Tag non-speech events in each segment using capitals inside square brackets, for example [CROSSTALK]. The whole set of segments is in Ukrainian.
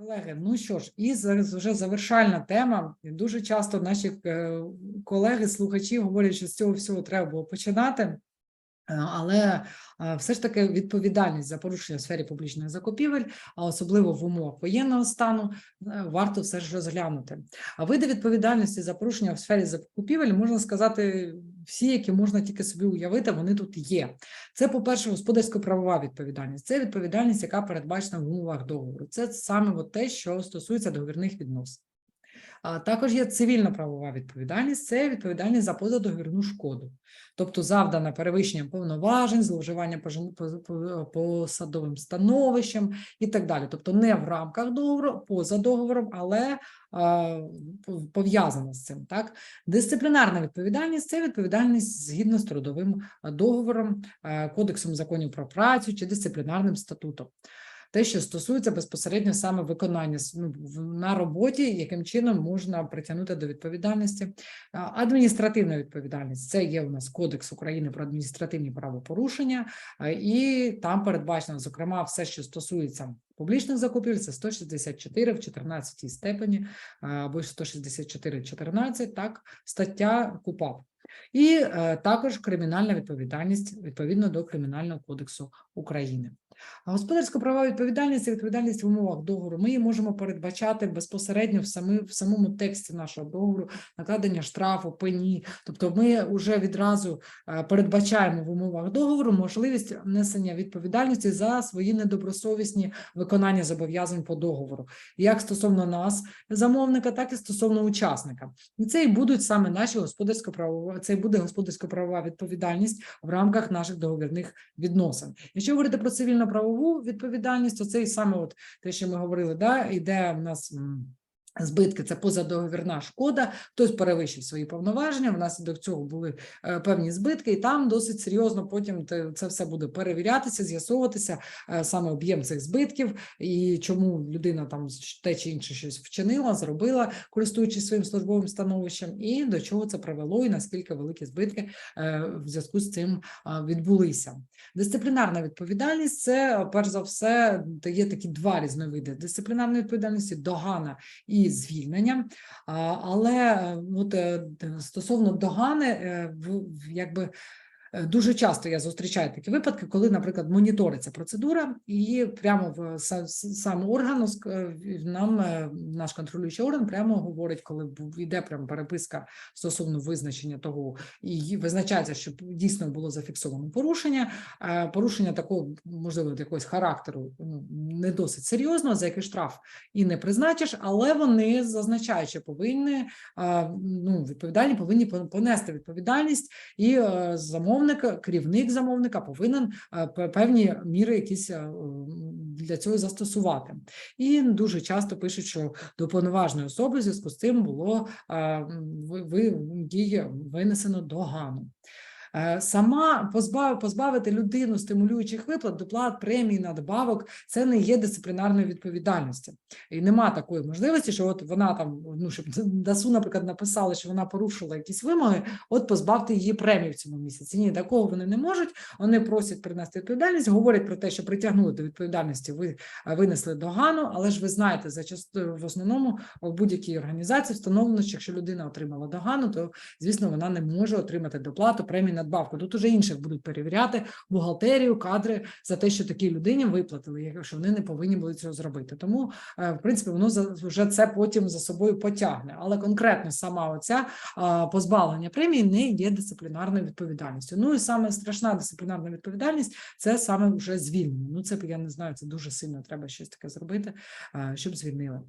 Колеги, ну що ж, і зараз вже завершальна тема. Дуже часто наші е, колеги, слухачі говорять, що з цього всього треба було починати. Е, Але е, все ж таки відповідальність за порушення в сфері публічних закупівель, а особливо в умовах воєнного стану, варто все ж розглянути. А види відповідальності за порушення в сфері закупівель можна сказати всі, які можна тільки собі уявити, вони тут є. Це, по-перше, господарсько-правова відповідальність. Це відповідальність, яка передбачена в умовах договору. Це саме от те, що стосується договірних відносин. Також є цивільно-правова відповідальність, це відповідальність за позадоговірну шкоду, тобто завдана перевищенням повноважень, зловживання посадовим становищем і так далі. Тобто не в рамках договору, поза договором, але пов'язана з цим. Так? Дисциплінарна відповідальність це відповідальність згідно з трудовим договором, кодексом законів про працю чи дисциплінарним статутом. Те, що стосується безпосередньо саме виконання ну, на роботі, яким чином можна притягнути до відповідальності. Адміністративна відповідальність це є у нас Кодекс України про адміністративні правопорушення, і там передбачено, зокрема, все, що стосується публічних закупівель, це 164 в 14 степені або 164 14, так, стаття КУПАП. І е, також кримінальна відповідальність відповідно до Кримінального кодексу України. А господарсько-правова відповідальність це відповідальність в умовах договору. Ми її можемо передбачати безпосередньо в, самі, в самому тексті нашого договору, накладення штрафу, пені. Тобто ми вже відразу е, передбачаємо в умовах договору можливість несення відповідальності за свої недобросовісні виконання зобов'язань по договору, як стосовно нас, замовника, так і стосовно учасника. І це і будуть саме наші господарсько-правова, це і буде господарсько-правова відповідальність в рамках наших договірних відносин. Якщо говорити про цивільно-правову відповідальність, то це і саме от те, що ми говорили, да, іде в нас. Збитки це позадоговірна шкода, хтось перевищив свої повноваження. Внаслідок цього були е, певні збитки, і там досить серйозно потім це все буде перевірятися, з'ясовуватися е, саме об'єм цих збитків і чому людина там те чи інше щось вчинила, зробила, користуючись своїм службовим становищем, і до чого це привело, і наскільки великі збитки е, в зв'язку з цим відбулися. Дисциплінарна відповідальність це перш за все є такі два різновиди дисциплінарної відповідальності, догана і звільнення. Але е, от е, стосовно догани, е, якби. Е, Дуже часто я зустрічаю такі випадки, коли, наприклад, моніториться процедура, і прямо в сам орган е, нам е, наш контролюючий орган прямо говорить, коли йде прямо переписка стосовно визначення того, і визначається, що дійсно було зафіксовано порушення. Порушення такого можливо якогось характеру ну, не досить серйозного, за який штраф і не призначиш, але вони зазначають, що повинні ну, відповідальні повинні понести відповідальність, і е, замовник, керівник замовника повинен е, певні міри якісь е, для цього застосувати. І дуже часто пишуть, що до повноважної особи в зв'язку з цим було е, ви, їй винесено догану. Е, Сама позбав, позбавити людину стимулюючих виплат, доплат, премій, надбавок це не є дисциплінарною відповідальністю. І нема такої можливості, що от вона там, ну щоб [LAUGHS] ДАСУ, наприклад, написали, що вона порушила якісь вимоги, от позбавте її премії в цьому місяці. Ні, такого вони не можуть. Вони просять принести відповідальність, говорять про те, що притягнули до відповідальності, ви винесли догану, але ж ви знаєте, зачасту в основному в будь-якій організації встановлено, що якщо людина отримала догану, то звісно вона не може отримати доплату, премію, надбавку. Тут уже інших будуть перевіряти бухгалтерію, кадри за те, що такій людині виплатили, якщо вони не повинні були цього зробити. Тому, е, в принципі, воно вже це потім за собою потягне. Але конкретно сама оця позбавлення премії не є дисциплінарною відповідальністю. Ну і саме страшна дисциплінарна відповідальність це саме вже звільнення. Ну це я не знаю, це дуже сильно треба щось таке зробити, щоб звільнили.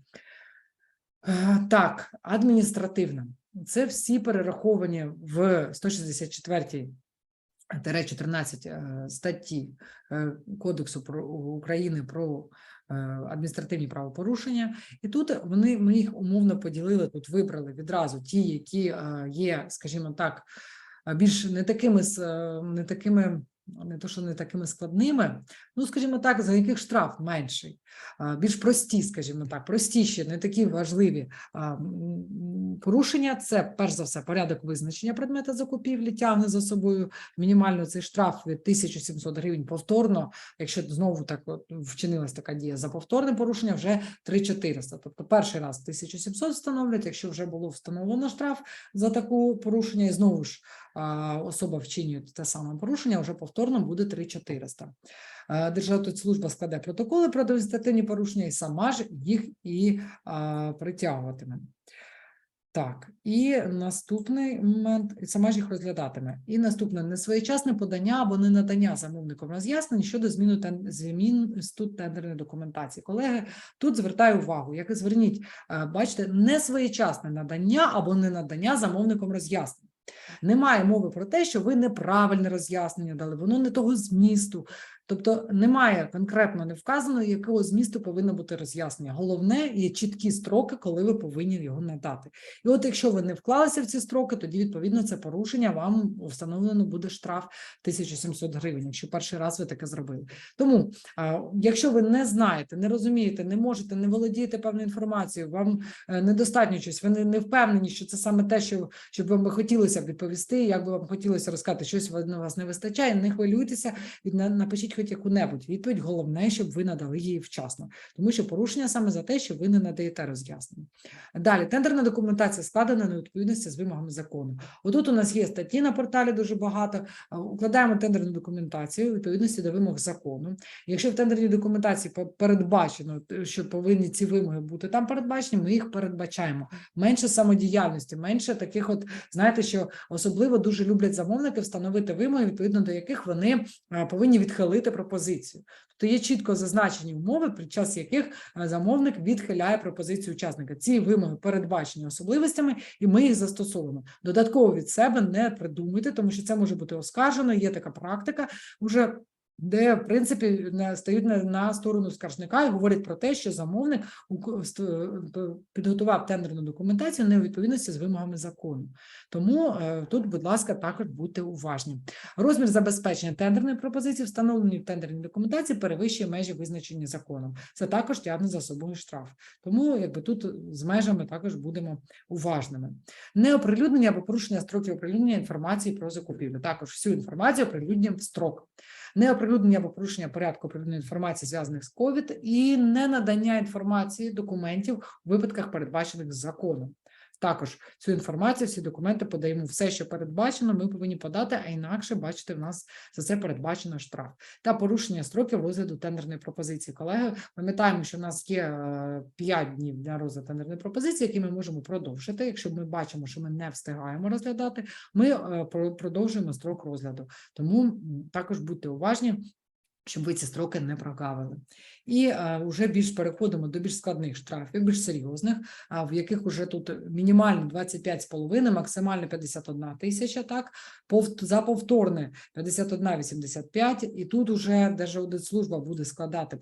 Е, Так, адміністративна. Це всі перераховані в 164 тире 14 е, статті е, Кодексу про України про е, адміністративні правопорушення, і тут вони ми їх умовно поділили. Тут вибрали відразу ті, які є, скажімо так, більш не такими не такими не то, що не такими складними, ну, скажімо так, за яких штраф менший, більш прості, скажімо так, простіші, не такі важливі порушення. Це перш за все порядок визначення предмета закупівлі, тягне за собою мінімально цей штраф від 1700 гривень повторно. Якщо знову так вчинилась така дія за повторне порушення, вже 3400. Тобто перший раз 1700 встановлюють, якщо вже було встановлено штраф за таку порушення, і знову ж особа вчинює те саме порушення, вже повторно буде 3400. Е, Державтослужба складе протоколи про адміністративні порушення і сама ж їх і притягуватиме. Так, і наступний момент, сама ж їх розглядатиме. І наступне несвоєчасне подання або ненадання замовником роз'яснень щодо зміну тен- змісту тендерної документації. Колеги, тут звертаю увагу, як і зверніть, бачите, несвоєчасне надання або ненадання замовником роз'яснень. Немає мови про те, що ви неправильне роз'яснення дали, воно не того змісту. Тобто немає конкретно не вказано, якого змісту повинно бути роз'яснення. Головне є чіткі строки, коли ви повинні його надати. І от якщо ви не вклалися в ці строки, тоді відповідно це порушення вам встановлено буде штраф 1700 гривень, якщо перший раз ви таке зробили. Тому, якщо ви не знаєте, не розумієте, не можете, не володієте певною інформацією, вам е, недостатньо щось, ви не, не впевнені, що це саме те, що щоб вам би хотілося б відповісти, як би вам хотілося розказати, щось у вас не вистачає, не хвилюйтеся, напишіть хоч яку-небудь відповідь. Головне, щоб ви надали її вчасно, тому що порушення саме за те, що ви не надаєте роз'яснення. Далі тендерна документація складена на відповідності з вимогами закону. Отут у нас є статті на порталі дуже багато. Укладаємо тендерну документацію відповідності до вимог закону. Якщо в тендерній документації передбачено, е, що повинні ці вимоги бути там передбачені, ми їх передбачаємо. Менше самодіяльності, менше таких, от знаєте, що особливо дуже люблять замовники встановити вимоги, відповідно до яких вони е, повинні відхилити пропозицію. Тобто є чітко зазначені умови, під час яких е, замовник відхиляє пропозицію учасника. Ці вимоги передбачені особливостями, і ми їх застосовуємо. Додатково від себе не придумуйте, тому що це може бути оскаржено. Є така практика вже. Де в принципі стають на, на сторону скаржника і говорять про те, що замовник підготував тендерну документацію не у відповідності з вимогами закону. Тому е, тут, будь ласка, також будьте уважні. Розмір забезпечення тендерної пропозиції, встановлені в тендерній документації, перевищує межі визначені законом. Це також тягне за собою штраф. Тому якби тут з межами також будемо уважними. Неоприлюднення або порушення строків оприлюднення інформації про закупівлю. Також всю інформацію оприлюднюємо в строк. Неоприлюднення або порушення порядку оприлюднення інформації, зв'язаних з ковід, і не надання інформації документів у випадках, передбачених законом. Також цю інформацію, всі документи подаємо все, що передбачено, ми повинні подати, а інакше, бачите, в нас за це передбачено штраф та порушення строків розгляду тендерної пропозиції. Колеги, пам'ятаємо, що в нас є 5 днів для розгляду тендерної пропозиції, які ми можемо продовжити. Якщо ми бачимо, що ми не встигаємо розглядати, ми е, продовжуємо строк розгляду. Тому також будьте уважні. Щоб ви ці строки не прогавили. І е, вже більш переходимо до більш складних штрафів, більш серйозних, в яких уже тут мінімально 25,5, максимально 51 тисяча, так, за повторне 51,85, і тут уже Держаудитслужба буде складати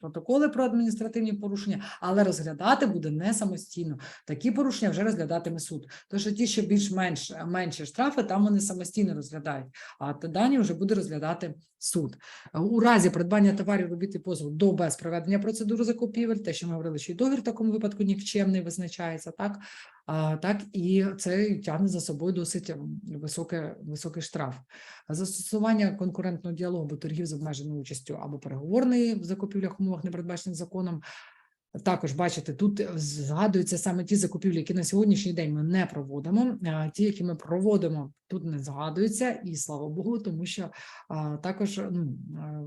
протоколи про адміністративні порушення, але розглядати буде не самостійно. Такі порушення вже розглядатиме суд. Тож ті, що більш-менш менші штрафи, там вони самостійно розглядають, а дані вже буде розглядати суд. У разі придбання товарів робіт і послуг до без проведення процедури закупівель, те, що ми говорили, що і договір в такому випадку нікчемний визначається, так, а, так і це тягне за собою досить м, високе, високий штраф. Застосування конкурентного діалогу або торгів з обмеженою участю або переговорної в закупівлях умовах, не передбачених законом. Також бачите, тут згадуються саме ті закупівлі, які на сьогоднішній день ми не проводимо. а Ті, які ми проводимо, тут не згадуються, і слава Богу, тому що а, також ну,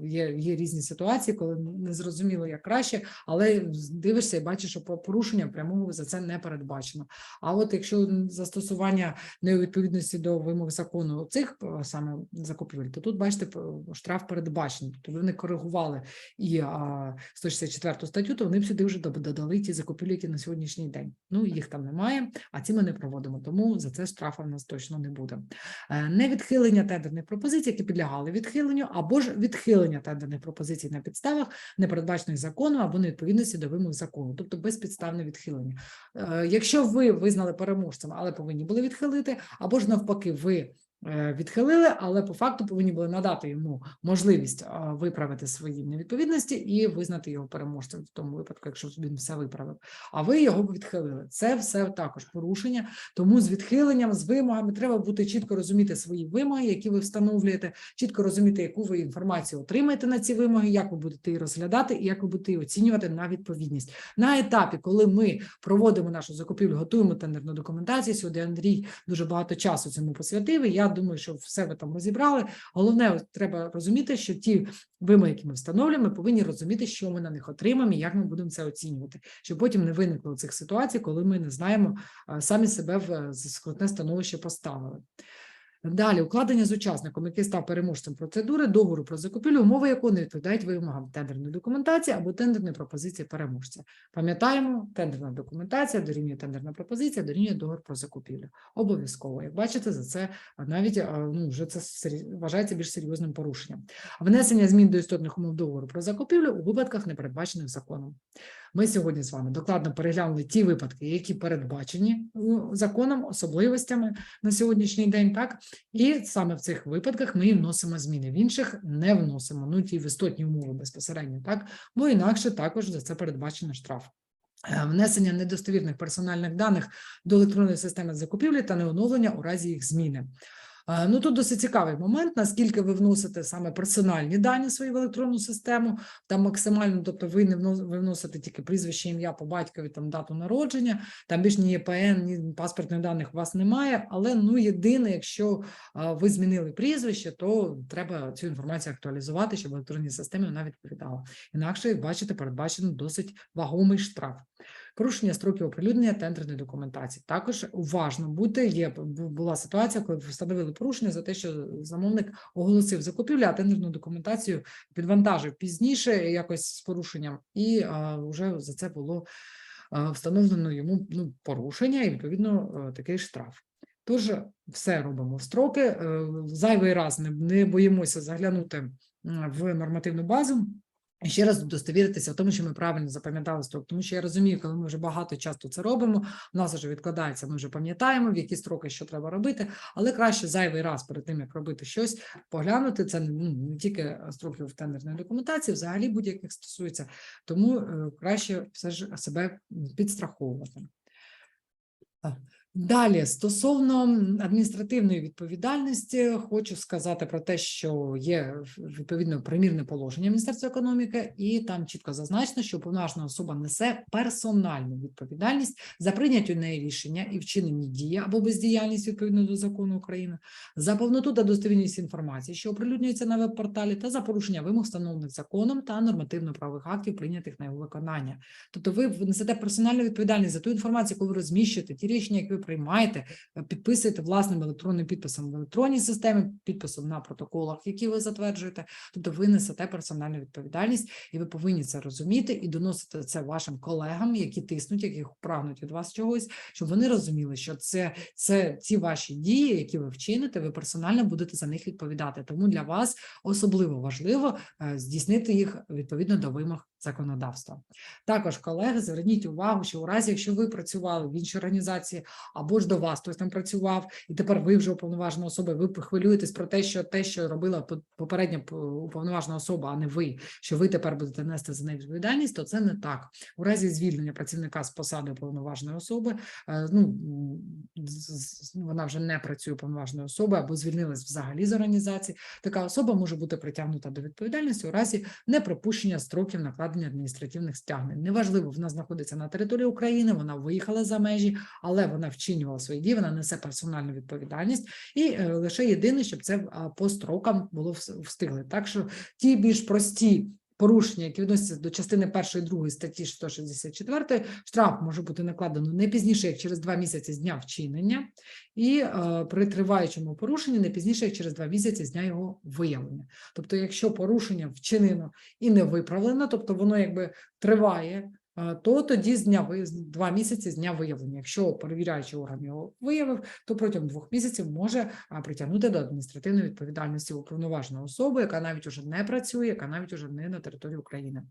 є, є різні ситуації, коли не зрозуміло як краще, але дивишся і бачиш, що по- порушення прямого за це не передбачено. А от якщо застосування не у відповідності до вимог закону цих е, саме закупівель, то тут бачите, штраф передбачений. Тобто вони коригували і а, 164 статтю, то вони б сюди вже додали ті закупівлі, які на сьогоднішній день. Ну їх там немає, а ці ми не проводимо, тому за це штрафа в нас точно не буде. Е, Невідхилення тендерних пропозицій, які підлягали відхиленню, або ж відхилення тендерних пропозицій на підставах, не передбачених законом або невідповідності до вимог закону, тобто безпідставне відхилення. Е, Якщо ви визнали переможцем, але повинні були відхилити, або ж навпаки, ви відхилили, але по факту повинні були надати йому можливість е, виправити свої невідповідності і визнати його переможцем в тому випадку, якщо він все виправив. А ви його відхилили. Це все також порушення. Тому з відхиленням, з вимогами треба бути чітко розуміти свої вимоги, які ви встановлюєте, чітко розуміти, яку ви інформацію отримаєте на ці вимоги, як ви будете її розглядати і як ви будете її оцінювати на відповідність. На етапі, коли ми проводимо нашу закупівлю, готуємо тендерну документацію. Сьогодні Андрій дуже багато часу цьому посвятив. і Я думаю, що все ви там розібрали. Головне, треба розуміти, що ті вимоги, які ми встановлюємо, ми повинні розуміти, що ми на них отримаємо, і як ми будемо це оцінювати, щоб потім не виникло цих ситуацій, коли ми не знаємо самі себе в складне скрутне становище поставили. Далі укладення з учасником, який став переможцем процедури, договору про закупівлю, умови якого не відповідають вимогам тендерної документації або тендерної пропозиції переможця. Пам'ятаємо, тендерна документація дорівнює тендерна пропозиція, дорівнює договор про закупівлю. Обов'язково, як бачите, за це навіть ну, вже це вважається більш серйозним порушенням. Внесення змін до істотних умов договору про закупівлю у випадках, не передбачених законом. Ми сьогодні з вами докладно переглянули ті випадки, які передбачені ну, законом, особливостями на сьогоднішній день, так і саме в цих випадках ми вносимо зміни. В інших не вносимо. Ну ті в істотні умови безпосередньо, так бо інакше також за це передбачено штраф. Е, Внесення недостовірних персональних даних до електронної системи закупівлі та неоновлення у разі їх зміни. Е, Ну тут досить цікавий момент, наскільки ви вносите саме персональні дані свої в електронну систему, там максимально, тобто ви не вносите тільки прізвище, ім'я по батькові, там дату народження, там більш ні ЄПН, ні паспортних даних у вас немає. Але ну єдине, якщо ви змінили прізвище, то треба цю інформацію актуалізувати, щоб в електронній системі вона відповідала. Інакше, як бачите, передбачено досить вагомий штраф. Порушення строків оприлюднення тендерної документації. Також уважно будьте. Є була ситуація, коли встановили порушення за те, що замовник оголосив закупівлю, а тендерну документацію підвантажив пізніше, якось з порушенням, і а, вже за це було а, встановлено йому ну, порушення і відповідно е, такий штраф. Тож все робимо в строки. е, Зайвий раз не, не боїмося заглянути в нормативну базу. Ще раз удостовіритися в тому, що ми правильно запам'ятали строк, тому що я розумію, коли ми вже багато часто це робимо, у нас вже відкладається, ми вже пам'ятаємо, в які строки що треба робити, але краще зайвий раз перед тим, як робити щось, поглянути. Це ну, не тільки строків тендерної документації, взагалі будь-яких стосується, тому е, краще все ж себе підстраховувати. Далі, стосовно адміністративної відповідальності, хочу сказати про те, що є відповідно примірне положення Міністерства економіки, і там чітко зазначено, що уповноважена особа несе персональну відповідальність за прийняті неї рішення і вчинені дії або бездіяльність відповідно до закону України, за повноту та достовірність інформації, що оприлюднюється на веб-порталі, та за порушення вимог, встановлених законом та нормативно-правових актів, прийнятих на його виконання. Тобто, ви несете персональну відповідальність за ту інформацію, яку ви розміщуєте, ті рішення, які ви приймаєте, е, підписуєте власним електронним підписом в електронній системі, підписом на протоколах, які ви затверджуєте. Тобто, ви несете персональну відповідальність, і ви повинні це розуміти і доносити це вашим колегам, які тиснуть, які прагнуть від вас чогось, щоб вони розуміли, що це, це ці ваші дії, які ви вчините, ви персонально будете за них відповідати. Тому для вас особливо важливо е, здійснити їх відповідно до вимог законодавства. Також, колеги, зверніть увагу, що у разі, якщо ви працювали в іншій організації або ж до вас хтось там працював, і тепер ви вже уповноважена особа, ви хвилюєтесь про те, що те, що робила по- попередня уповноважена особа, а не ви, що ви тепер будете нести за неї відповідальність, то це не так. У разі звільнення працівника з посади уповноваженої особи, е, ну вона вже не працює уповноваженою особою або звільнилась взагалі з організації. Така особа може бути притягнута до відповідальності у разі непропущення строків накладення адміністративних стягнень. Неважливо, вона знаходиться на території України, вона виїхала за межі, але вона вчинювала свої дії, вона несе персональну відповідальність, і е, лише єдине, щоб це по строкам було встигли. Так що ті більш прості. Порушення, які відносяться до частини першої і другої статті 164, штраф може бути накладено не пізніше, як через два місяці з дня вчинення, і е, при триваючому порушенні не пізніше, як через два місяці з дня його виявлення. Тобто, якщо порушення вчинено і не виправлено, тобто воно якби триває, то тоді з дня два місяці з дня виявлення. Якщо перевіряючий орган його виявив, то протягом двох місяців може притягнути до адміністративної відповідальності уповноважену особу, яка навіть уже не працює, яка навіть уже не на території України.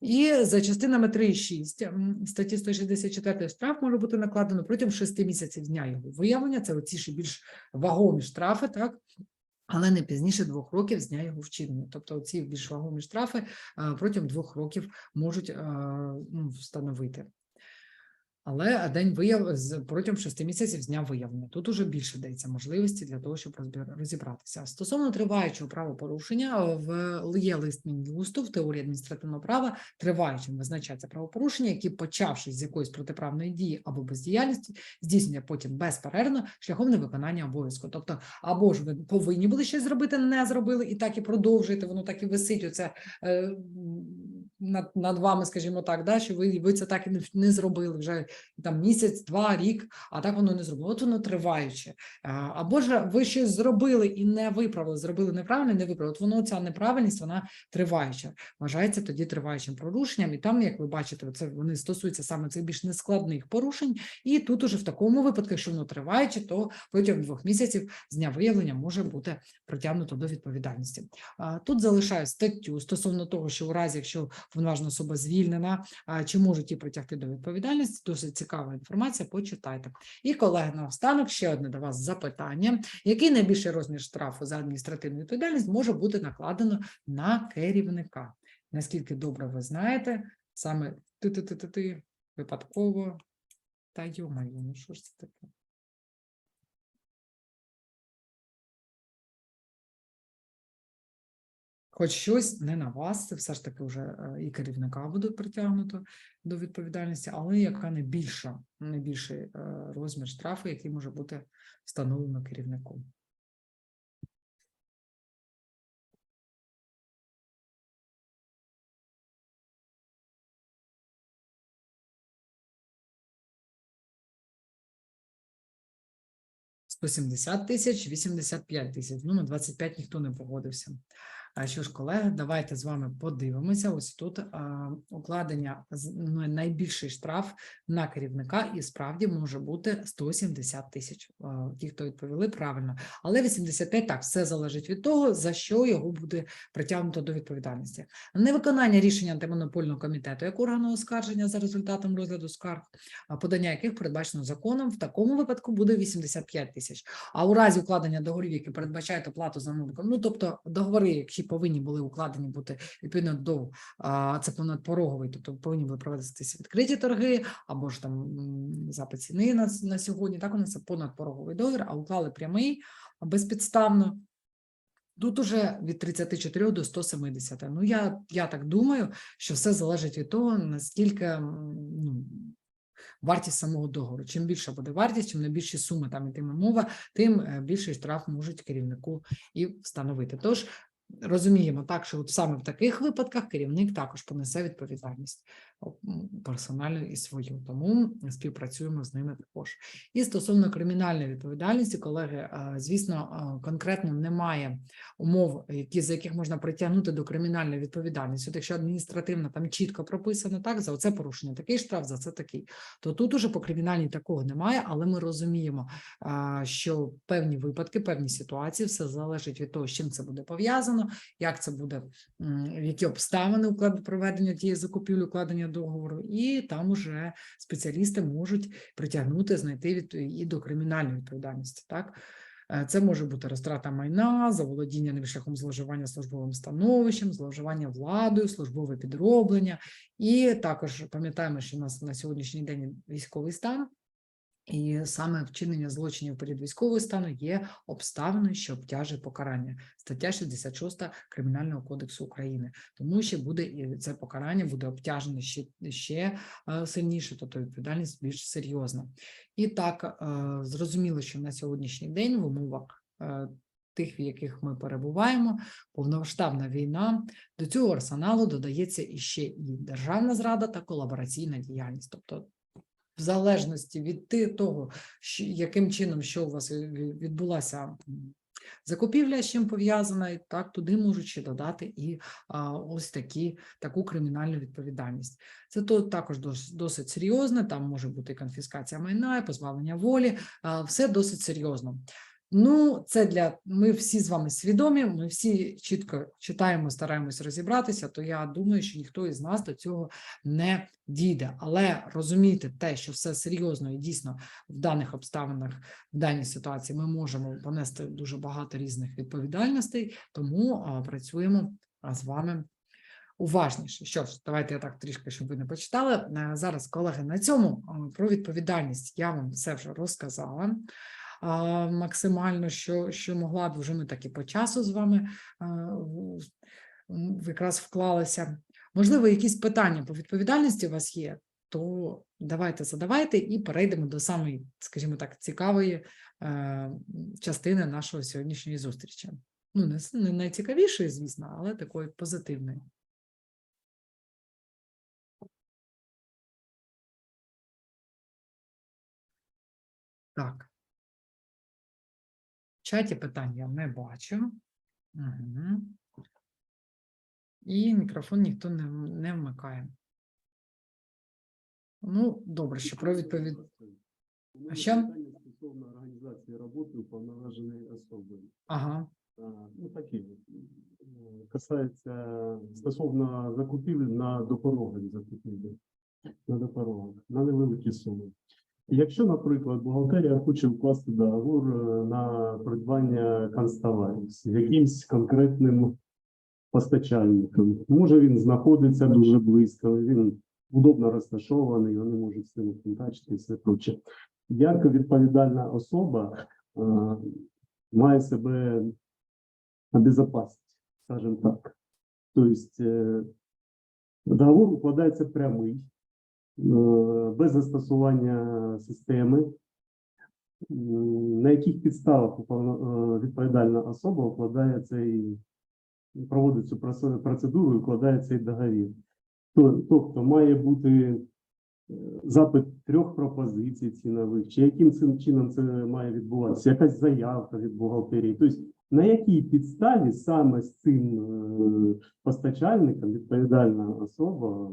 І за частинами 3 і 6 м, статті 164 штраф може бути накладено протягом 6 місяців дня його виявлення. Це оці ще більш вагомі штрафи, так? Але не пізніше двох років з дня його вчинення. Тобто ці більш вагомі штрафи а, протягом двох років можуть ну, встановити. Але день вияв протягом шести місяців з дня виявлення. Тут уже більше дається можливості для того, щоб розібратися. Стосовно триваючого правопорушення, в є лист Мін'юсту в теорії адміністративного права триваючим визначається правопорушення, які, почавшись з якоїсь протиправної дії або бездіяльності, здійснює потім безперервно шляхом невиконання обов'язку. Тобто, або ж ви повинні були щось зробити, не зробили, і так і продовжуєте, воно так і висить. Оце е, над, над вами, скажімо так, да, що ви, ви це так і не, не зробили вже там місяць, два, рік, а так воно не зробило. От воно триваюче. Або ж ви щось зробили і не виправили, зробили неправильно, не виправили. От воно ця неправильність, вона триваюча. Вважається тоді триваючим порушенням. І там, як ви бачите, це вони стосуються саме цих більш нескладних порушень. І тут уже в такому випадку, якщо воно триваюче, то протягом двох місяців з дня виявлення може бути притягнуто до відповідальності. Тут залишаю статтю стосовно того, що у разі, якщо повноважена особа звільнена, чи можуть її притягти до відповідальності, досить цікава інформація, почитайте. І, колеги, наостанок ще одне до вас запитання. Який найбільший розмір штрафу за адміністративну відповідальність може бути накладено на керівника? Наскільки добре ви знаєте, саме ти-ти-ти-ти-ти випадково, та йомаю, ну що ж це таке? Хоч щось не на вас, це все ж таки вже е, і керівника буде притягнуто до відповідальності, але яка найбільша, найбільший е, розмір штрафу, який може бути встановлено керівником. – 170 тисяч, 85 тисяч. Ну, на 25 ніхто не погодився. Що ж, колеги, давайте з вами подивимося. Ось тут укладення ну, найбільший штраф на керівника, і справді може бути 170 тисяч. Ті, хто відповіли правильно, але 85 так, все залежить від того, за що його буде притягнуто до відповідальності. Невиконання рішення антимонопольного комітету як органу оскарження за результатом розгляду скарг, подання яких передбачено законом, в такому випадку буде 85 тисяч. А у разі укладення договорів, які передбачають оплату замовником, ну тобто договори, які повинні були укладені бути відповідно до це понадпороговий, тобто повинні були проводитися відкриті торги або ж там запит ціни на, на сьогодні. Так у нас це понадпороговий договір, а уклали прямий безпідставно. Тут уже від 34 до 170. Ну, я, я так думаю, що все залежить від того, наскільки ну, вартість самого договору. Чим більша буде вартість, чим найбільші суми там йтиме мова, тим е, більший штраф можуть керівнику і встановити. Тож розуміємо так, що от саме в таких випадках керівник також понесе відповідальність персональну і свою, тому співпрацюємо з ними також. І стосовно кримінальної відповідальності, колеги, е, звісно, е, конкретно немає умов, які за яких можна притягнути до кримінальної відповідальності. От якщо адміністративно там чітко прописано, так за оце порушення такий штраф, за це такий, то тут уже по кримінальній такого немає, але ми розуміємо, що певні випадки, певні ситуації, все залежить від того, з чим це буде пов'язано, як це буде, які обставини уклад проведення тієї закупівлі, укладення договору, і там уже спеціалісти можуть притягнути, знайти від і до кримінальної відповідальності. Так. Е, Це може бути розтрата майна, заволодіння ним шляхом зловживання службовим становищем, зловживання владою, службове підроблення. І також пам'ятаємо, що у нас на сьогоднішній день військовий стан, і саме вчинення злочинів перед військового стану є обставиною, що обтяжує покарання. Стаття 66 Кримінального кодексу України. Тому ще буде і це покарання буде обтяжене ще, ще е, сильніше, тобто відповідальність більш серйозна. І так е, зрозуміло, що на сьогоднішній день в умовах е, тих, в яких ми перебуваємо, повномасштабна війна, до цього арсеналу додається іще і державна зрада та колабораційна діяльність. Тобто в залежності від того, яким чином що у вас ві- ві- відбулася закупівля, з чим пов'язана, так туди можуть ще додати і а, ось такі таку кримінальну відповідальність. Це то також досить серйозне. Там може бути конфіскація майна, позбавлення волі. а, Все досить серйозно. Ну, це для ми всі з вами свідомі. Ми всі чітко читаємо, стараємось розібратися. То я думаю, що ніхто із нас до цього не дійде. Але розуміти те, що все серйозно і дійсно в даних обставинах, в даній ситуації, ми можемо понести дуже багато різних відповідальностей, тому а, працюємо з вами уважніше. Що ж, давайте я так трішки, щоб ви не почитали. Е, Зараз, колеги, на цьому про відповідальність я вам все вже розказала. Максимально, що, що могла б вже ми так і по часу з вами якраз вклалися. Можливо, якісь питання по відповідальності у вас є, то давайте задавайте і перейдемо до самої, скажімо так, цікавої е, частини нашої сьогоднішньої зустрічі. Ну, не найцікавішої, звісно, але такої позитивної. Так. Чаті питань я не бачу. Угу. І мікрофон ніхто не, не вмикає. Ну, добре, що про відповідь. Мене що? питання стосовно організації роботи уповноваженої особи. Ага. Ну, такі. е, Касається стосовно закупівель на допорогові закупівлі. На допорогах, на невеликі суми. Якщо, наприклад, бухгалтерія хоче вкласти договор е, на придбання канцтоварів з якимсь конкретним постачальником, може він знаходиться дуже близько, він удобно розташований, вони можуть з цим контактувати і все проче. Як відповідальна особа е, має себе обезопасити, скажімо так. Тобто е, договор укладається прямий, без застосування системи. На яких підставах е, відповідальна особа укладає цей, проводить цю процедуру і укладає цей договір. Тобто має бути е, запит трьох пропозицій цінових, чи яким цим чином це має відбуватися, якась заявка від бухгалтерії. Тобто на якій підставі саме з цим е, постачальником відповідальна особа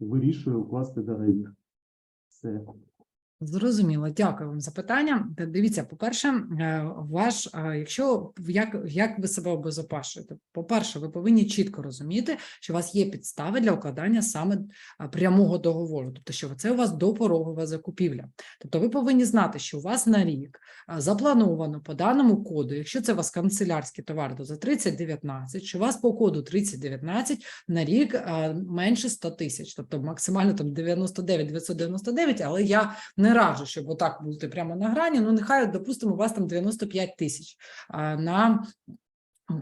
вирішує укласти договір? Все. Зрозуміло, дякую вам за питання. Дивіться, по-перше, е, ваш, е, якщо як, як ви себе обезопашуєте? По-перше, ви повинні чітко розуміти, що у вас є підстави для укладання саме е, прямого договору, тобто, що це у вас допорогова закупівля. Тобто, ви повинні знати, що у вас на рік заплановано по даному коду, якщо це у вас канцелярський товар, то за 3019, що у вас по коду 3019 на рік менше 100 тисяч, тобто максимально там 99 999, але я не раджу, щоб отак бути прямо на грані. Ну, нехай, допустимо, у вас там 95 тисяч на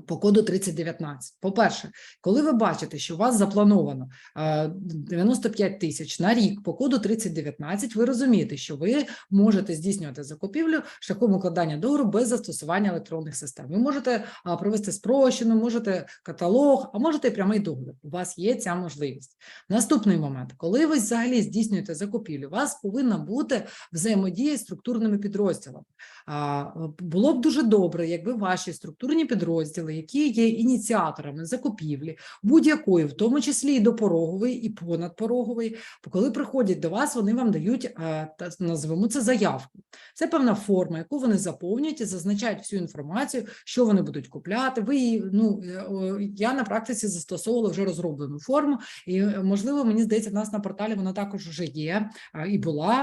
по коду 3019. По-перше, коли ви бачите, що у вас заплановано а, 95 тисяч на рік по коду 3019, ви розумієте, що ви можете здійснювати закупівлю шляхом укладання договору без застосування електронних систем. Ви можете провести спрощену, можете каталог, а можете прямий договір. У вас є ця можливість. Наступний момент, коли ви взагалі здійснюєте закупівлю, у вас повинна бути взаємодія з структурними підрозділами. А, Було б дуже добре, якби ваші структурні підрозділи, які є ініціаторами закупівлі, будь-якої, в тому числі і допорогової, і понадпорогової, коли приходять до вас, вони вам дають е, назвемо це заявку. Це певна форма, яку вони заповнюють і зазначають всю інформацію, що вони будуть купляти. Ви її, ну е, я на практиці застосовувала вже розроблену форму, і е, можливо, мені здається, в нас на порталі вона також вже є і була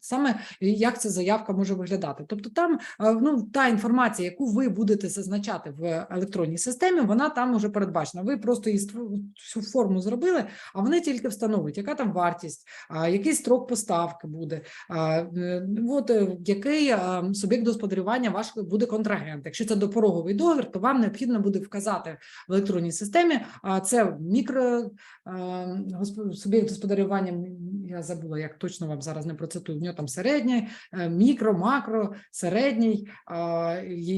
саме як ця заявка може виглядати. Тобто, там ну та інформація, яку ви будете зазначати в електронній системі, вона там уже передбачена. Ви просто її цю форму зробили, а вони тільки встановлюють, яка там вартість, який строк поставки буде, от е, який суб'єкт господарювання ваш буде контрагент. Якщо це допороговий договір, то вам необхідно буде вказати в електронній системі. А це мікро суб'єкт господарювання. Я забула, як точно вам зараз не процитую. В нього там середній, е, мікро, макро, середній.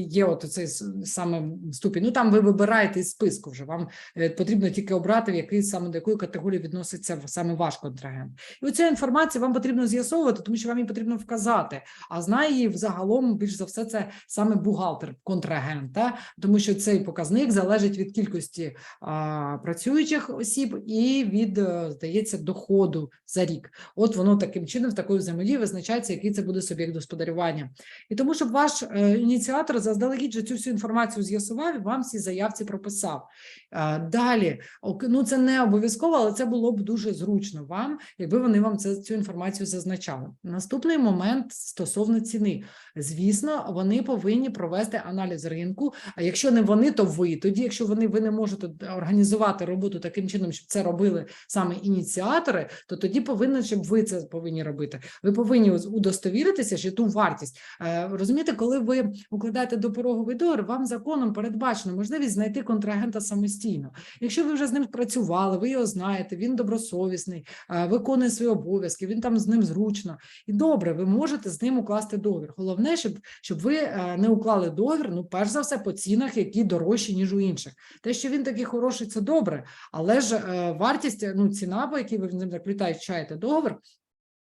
Є от цей саме ступінь. Ну там ви вибираєте із списку вже. Вам е, потрібно тільки обрати, в який саме до якої категорії відноситься саме ваш контрагент. І оцю інформацію вам потрібно з'ясовувати, тому що вам її потрібно вказати. А знає її взагалом більш за все це саме бухгалтер контрагента, тому що цей показник залежить від кількості а, працюючих осіб і від, е, здається, доходу за рік. От воно таким чином, в такої взаємодії визначається, який це буде суб'єкт господарювання. І тому, щоб ваш е, ініціатор заздалегідь цю всю інформацію з'ясував і вам всі заявці прописав. Е, Далі, ну це не обов'язково, але це було б дуже зручно вам, якби вони вам це, цю інформацію зазначали. Наступний момент стосовно ціни. Звісно, вони повинні провести аналіз ринку. А якщо не вони, то ви. Тоді, якщо вони ви не можете організувати роботу таким чином, щоб це робили саме ініціатори, то тоді повинно, щоб ви це повинні робити. Ви повинні удостовіритися, що ту вартість Е, розумієте, коли ви укладаєте допороговий договір, вам законом передбачено можливість знайти контрагента самостійно. Якщо ви вже з ним працювали, ви його знаєте, він добросовісний, е, виконує свої обов'язки, він там з ним зручно і добре, ви можете з ним укласти договір. Головне, щоб, щоб ви е, не уклали договір, ну перш за все по цінах, які дорожчі ніж у інших. Те, що він такий хороший, це добре, але ж е, вартість, ну ціна, по якій ви з ним заключаєте договір.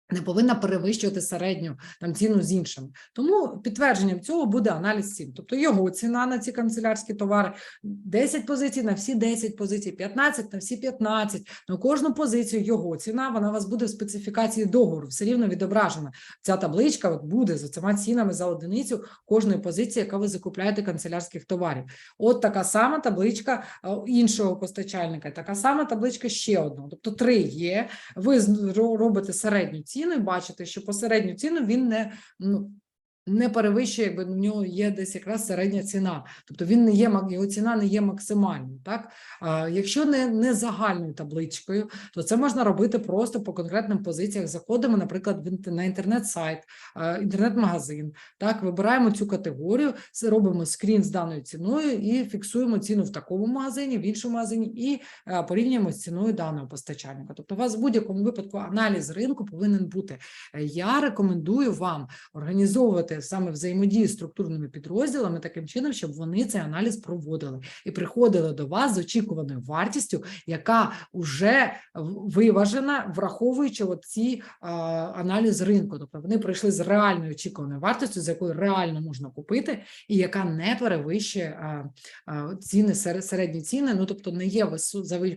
Не повинна перевищувати середню там ціну з іншим. Тому підтвердженням цього буде аналіз цін. Тобто його ціна на ці канцелярські товари 10 позицій на всі 10 позицій, 15 на всі 15. На кожну позицію його ціна, вона у вас буде в специфікації договору, все рівно відображена. Ця табличка от буде за цими цінами за одиницю кожної позиції, яка ви закупляєте канцелярських товарів. От така сама табличка е, іншого постачальника, така сама табличка ще одного. Тобто три є. Ви робите середню ціну і бачити, що посередню ціну він не ну. Не перевищує, якби в нього є десь якраз середня ціна, тобто він не є його ціна не є максимальною. Так а, якщо не, не загальною табличкою, то це можна робити просто по конкретним позиціях. Заходимо, наприклад, на інтернет-сайт, інтернет-магазин. Так, вибираємо цю категорію, робимо скрін з даною ціною і фіксуємо ціну в такому магазині, в іншому магазині, і е, порівнюємо з ціною даного постачальника. Тобто, у вас в будь-якому випадку аналіз ринку повинен бути. Е, Я рекомендую вам організовувати саме взаємодію з структурними підрозділами таким чином, щоб вони цей аналіз проводили і приходили до вас з очікуваною вартістю, яка вже виважена, враховуючи ці аналіз ринку. Тобто вони прийшли з реальною очікуваною вартістю, з якою реально можна купити, і яка не перевищує а, а, ціни середні ціни. Ну тобто не є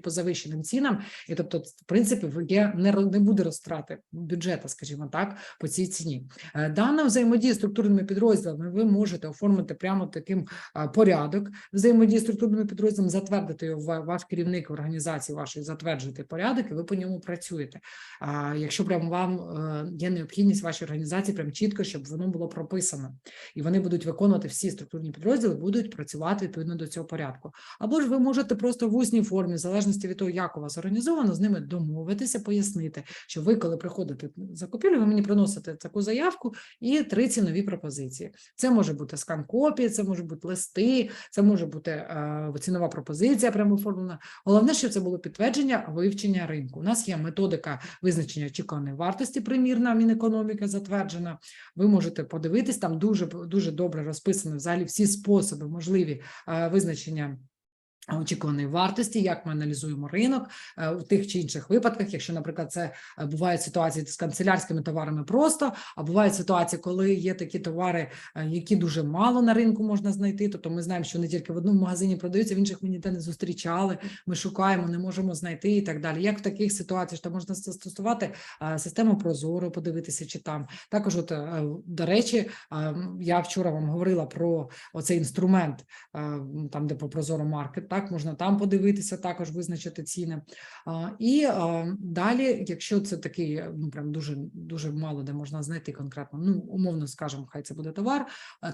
по завищеним цінам, і тобто, в принципі, є не не буде розтрати бюджету, скажімо так, по цій ціні. Е, Дану взаємодію з структурними підрозділами ви можете оформити прямо таким порядок взаємодії з структурними підрозділами, затвердити його ваш керівник організації вашої, затверджуєте порядок, і ви по ньому працюєте. А якщо прямо вам е, є необхідність вашій організації, прям чітко, щоб воно було прописано, і вони будуть виконувати всі структурні підрозділи, будуть працювати відповідно до цього порядку. Або ж ви можете просто в усній формі, в залежності від того, як у вас організовано, з ними домовитися, пояснити, що ви, коли приходите в закупівлю, ви мені приносите таку заявку і три цінові пропозиції. Це може бути скан копії, це може бути листи, це може бути е, цінова пропозиція прямо оформлена. Головне, щоб це було підтвердження вивчення ринку. У нас є методика визначення очікуваної вартості, примірна Мінекономіка затверджена. Ви можете подивитись, там дуже дуже добре розписано взагалі всі способи можливі е, визначення. Очікуваної вартості, як ми аналізуємо ринок е, у тих чи інших випадках, якщо, наприклад, це е, бувають ситуації з канцелярськими товарами просто, а бувають ситуації, коли є такі товари, е, які дуже мало на ринку можна знайти. Тобто ми знаємо, що не тільки в одному магазині продаються, в інших ми ніде не зустрічали. Ми шукаємо, не можемо знайти і так далі. Як в таких ситуаціях то можна застосувати е, систему Прозоро, подивитися, чи там також, от е, до речі, е, я вчора вам говорила про оцей інструмент, е, там де по Прозоро Маркет, так можна там подивитися, також визначити ціни. І далі, якщо це такий, ну прям дуже дуже мало де можна знайти конкретно, ну умовно скажемо, хай це буде товар,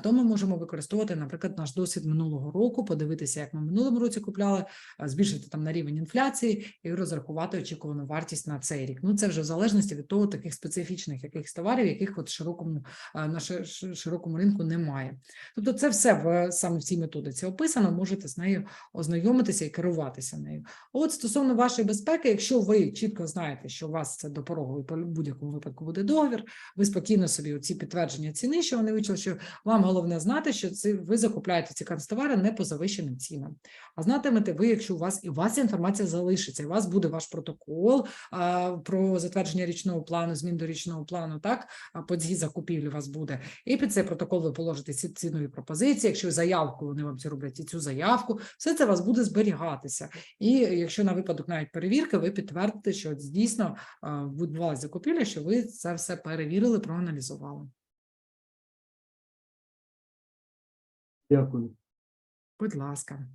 то ми можемо використовувати, наприклад, наш досвід минулого року, подивитися, як ми минулому році купляли, збільшити там на рівень інфляції і розрахувати очікувану вартість на цей рік. Ну це вже в залежності від того, таких специфічних якихось товарів, яких от широкому на ши- ши- широкому ринку немає. Тобто, це все в саме в цій методиці описано. Можете з нею ознайомитися і керуватися нею. От стосовно вашої безпеки, якщо ви чітко знаєте, що у вас це допороговий по будь-якому випадку буде договір, ви спокійно собі оці підтвердження ціни, що вони вичили, що вам головне знати, що це ви закупляєте ці канцтовари не по завищеним цінам. А знатимете ви, якщо у вас і у вас інформація залишиться, і у вас буде ваш протокол а, про затвердження річного плану, змін до річного плану, так по цій закупівлі у вас буде. І під цей протокол ви положите ці цінові пропозиції. Якщо заявку вони вам ці роблять, і цю заявку, все це у вас буде зберігатися. І якщо на випадок навіть перевірки, ви підтвердите, що дійсно відбувалася закупівля, що ви це все перевірили, проаналізували. Дякую. Будь ласка.